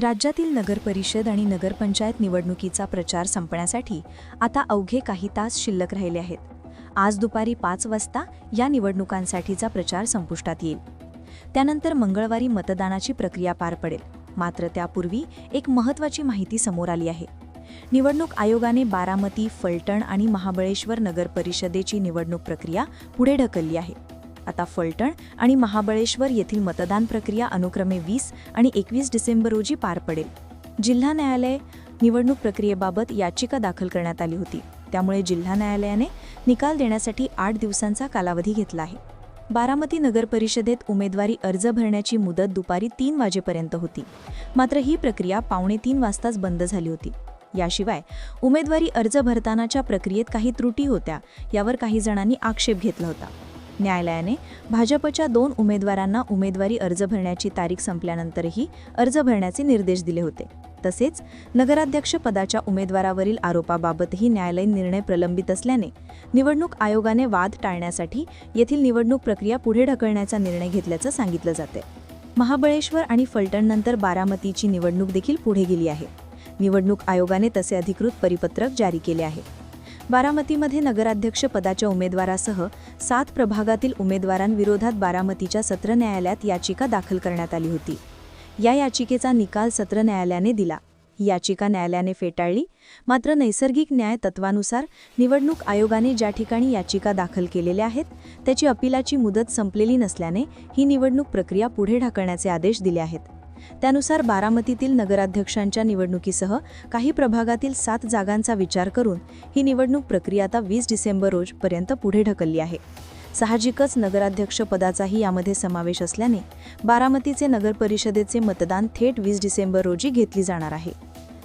राज्यातील नगरपरिषद आणि नगरपंचायत निवडणुकीचा प्रचार संपण्यासाठी आता अवघे काही तास शिल्लक राहिले आहेत. आज दुपारी पाच वाजता या निवडणुकांसाठीचा प्रचार संपुष्टात येईल. त्यानंतर मंगळवारी मतदानाची प्रक्रिया पार पडेल. मात्र त्यापूर्वी एक महत्त्वाची माहिती समोर आली आहे. निवडणूक आयोगाने बारामती फलटण आणि महाबळेश्वर नगर परिषदेची निवडणूक प्रक्रिया पुढे ढकलली आहे. आता फलटण आणि महाबळेश्वर येथील मतदान प्रक्रिया अनुक्रमे वीस आणि एकवीस डिसेंबर रोजी पार पडेल. जिल्हा न्यायालय निवडणूक प्रक्रियेबाबत याचिका दाखल करण्यात आली होती. त्यामुळे जिल्हा न्यायालयाने निकाल देण्यासाठी आठ दिवसांचा कालावधी घेतला आहे. बारामती नगर परिषदेत उमेदवारी अर्ज भरण्याची मुदत दुपारी तीन वाजेपर्यंत होती. मात्र ही प्रक्रिया पावणे तीन वाजताच बंद झाली होती. याशिवाय उमेदवारी अर्ज भरतानाच्या प्रक्रियेत काही त्रुटी होत्या यावर काही जणांनी आक्षेप घेतला होता. न्यायालयाने भाजपच्या दोन उमेदवारांना उमेदवारी अर्ज भरण्याची तारीख संपल्यानंतरही अर्ज भरण्याचे निर्देश दिले होते. तसेच नगराध्यक्ष पदाच्या उमेदवारावरील आरोपाबाबतही न्यायालयीन निर्णय प्रलंबित असल्याने निवडणूक आयोगाने वाद टाळण्यासाठी येथील निवडणूक प्रक्रिया पुढे ढकलण्याचा निर्णय घेतल्याचं सांगितलं जाते महाबळेश्वर आणि फलटणनंतर बारामतीची निवडणूक देखील पुढे गेली आहे. निवडणूक आयोगाने तसे अधिकृत परिपत्रक जारी केले आहे. बारामतीमध्ये नगराध्यक्ष पदाच्या उमेदवारासह सात प्रभागातील उमेदवारांविरोधात बारामतीच्या सत्र न्यायालयात याचिका दाखल करण्यात आली होती. या याचिकेचा निकाल सत्र न्यायालयाने दिला. याचिका न्यायालयाने फेटाळली. मात्र नैसर्गिक न्याय तत्वानुसार निवडणूक आयोगाने ज्या ठिकाणी याचिका दाखल केलेल्या आहेत त्याची अपिलाची मुदत संपलेली नसल्याने ही निवडणूक प्रक्रिया पुढे ढकलण्याचे आदेश दिले आहेत. त्यानुसार बारामतीतील नगराध्यक्षांच्या निवडणुकीसह काही प्रभागातील सात जागांचा विचार करून ही निवडणूक प्रक्रिया आता वीस डिसेंबर रोजपर्यंत पुढे ढकलली आहे. साहजिकच नगराध्यक्ष पदाचाही यामध्ये समावेश असल्याने बारामतीचे नगर परिषदेचे मतदान थेट वीस डिसेंबर रोजी घेतली जाणार आहे.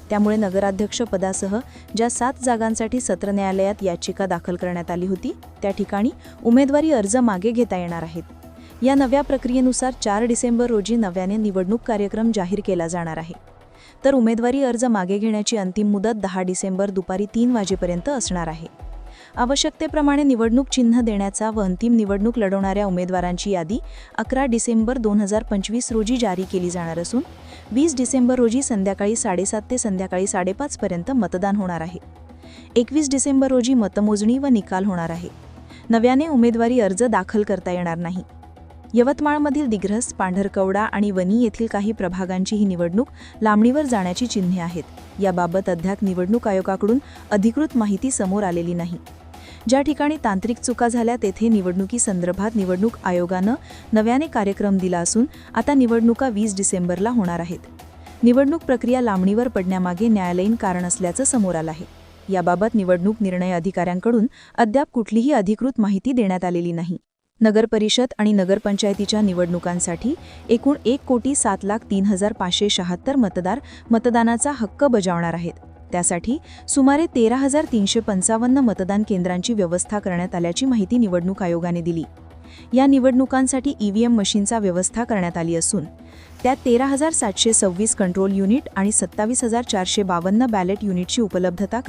त्यामुळे नगराध्यक्ष पदासह ज्या सात जागांसाठी सत्र न्यायालयात याचिका दाखल करण्यात आली होती त्या ठिकाणी उमेदवारी अर्ज मागे घेता येणार आहेत. या नव्या प्रक्रियेनुसार चार डिसेंबर रोजी नव्याने निवडणूक कार्यक्रम जाहीर केला जाणार आहे. तर उमेदवारी अर्ज मागे घेण्याची अंतिम मुदत दहा डिसेंबर दुपारी तीन वाजेपर्यंत असणार आहे. आवश्यकतेप्रमाणे निवडणूक चिन्ह देण्याचा व अंतिम निवडणूक लढवणाऱ्या उमेदवारांची यादी अकरा डिसेंबर दोन हजार पंचवीस रोजी जारी केली जाणार असून वीस डिसेंबर रोजी संध्याकाळी साडेसात ते संध्याकाळी साडेपाचपर्यंत मतदान होणार आहे. एकवीस डिसेंबर रोजी मतमोजणी व निकाल होणार आहे. नव्याने उमेदवारी अर्ज दाखल करता येणार नाही. यवतमाळमधील दिग्रस पांढरकवडा आणि वनी येथील काही प्रभागांची ही निवडणूक लांबणीवर जाण्याची चिन्हे आहेत. याबाबत अद्याप निवडणूक आयोगाकडून अधिकृत माहिती समोर आलेली नाही. ज्या ठिकाणी तांत्रिक चुका झाल्या तेथे निवडणुकीसंदर्भात निवडणूक आयोगानं नव्याने कार्यक्रम दिला असून आता निवडणुका वीस डिसेंबरला होणार आहेत. निवडणूक प्रक्रिया लांबणीवर पडण्यामागे न्यायालयीन कारण असल्याचं समोर आलं आहे. याबाबत निवडणूक निर्णय अधिकाऱ्यांकडून अद्याप कुठलीही अधिकृत माहिती देण्यात आलेली नाही. नगरपरिषद आणि नगरपंचायतीच्या निवडणुकांसाठी एकूण एक कोटी सात लाख तीन हजार पाचशे शहात्तर मतदार मतदानाचा हक्क बजावणार आहेत. त्यासाठी सुमारे तेरा हजार तीनशे पंचावन्न मतदान केंद्रांची व्यवस्था करण्यात आल्याची माहिती निवडणूक आयोगाने दिली. या निवडणुकांसाठी ईव्हीएम मशीनचा व्यवस्था करण्यात आली असून त्यात तेरा हजार सातशे सव्वीस कंट्रोल युनिट आणि सत्तावीस हजार चारशे बावन्न बॅलेट युनिटची उपलब्धता